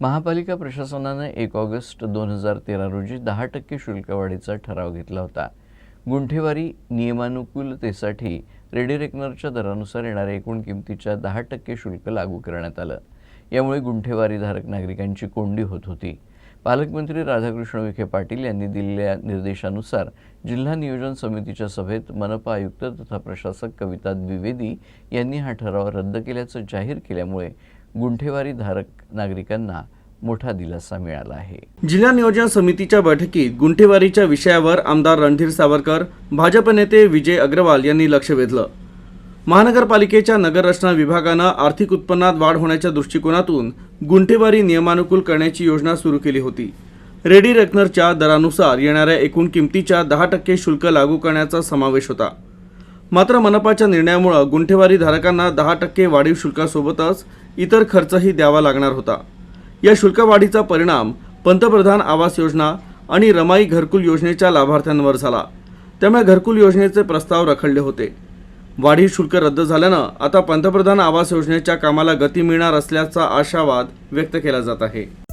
महापालिका प्रशासनानं एक ऑगस्ट दोन हजार तेरा रोजी दहा टक्के शुल्कवाढीचा ठराव घेतला होता. गुंठेवारी नियमानुकूलतेसाठी रेडी रेकनरच्या दरानुसार येणाऱ्या एकूण किमतीच्या दहा टक्के शुल्क लागू करण्यात आलं. यामुळे गुंठेवारीधारक नागरिकांची कोंडी होत होती. पालकमंत्री राधाकृष्ण विखे पाटील यांनी दिलेल्या निर्देशानुसार जिल्हा नियोजन समितीच्या सभेत मनपा आयुक्त तथा प्रशासक कविता द्विवेदी यांनी हा ठराव रद्द केल्याचं जाहीर केल्यामुळे गुंठेवारीधारक नागरिकांना मोठा दिलासा मिळाला आहे. जिल्हा नियोजन समितीच्या बैठकीत गुंठेवारीच्या विषयावर आमदार रणधीर सावरकर भाजप नेते विजय अग्रवाल यांनी लक्ष वेधलं. महानगरपालिकेच्या नगररचना विभागानं आर्थिक उत्पन्नात वाढ होण्याच्या दृष्टिकोनातून गुंठेवारी नियमानुकूल करण्याची योजना सुरू केली होती. रेडी रेकनरच्या दरानुसार येणाऱ्या एकूण किमतीच्या दहा टक्के शुल्क लागू करण्याचा समावेश होता. मात्र मनपाच्या निर्णयामुळं गुंठेवारी धारकांना दहा टक्के वाढीव शुल्कासोबतच इतर खर्चही द्यावा लागणार होता. या शुल्कवाढीचा परिणाम पंतप्रधान आवास योजना आणि रमाई घरकुल योजनेच्या लाभार्थ्यांवर झाला. त्यामुळे घरकुल योजनेचे प्रस्ताव रखडले होते. वाढीव शुल्क रद्द झाल्यानं आता पंतप्रधान आवास योजनेच्या कामाला गती मिळणार असल्याचा आशावाद व्यक्त केला जात आहे.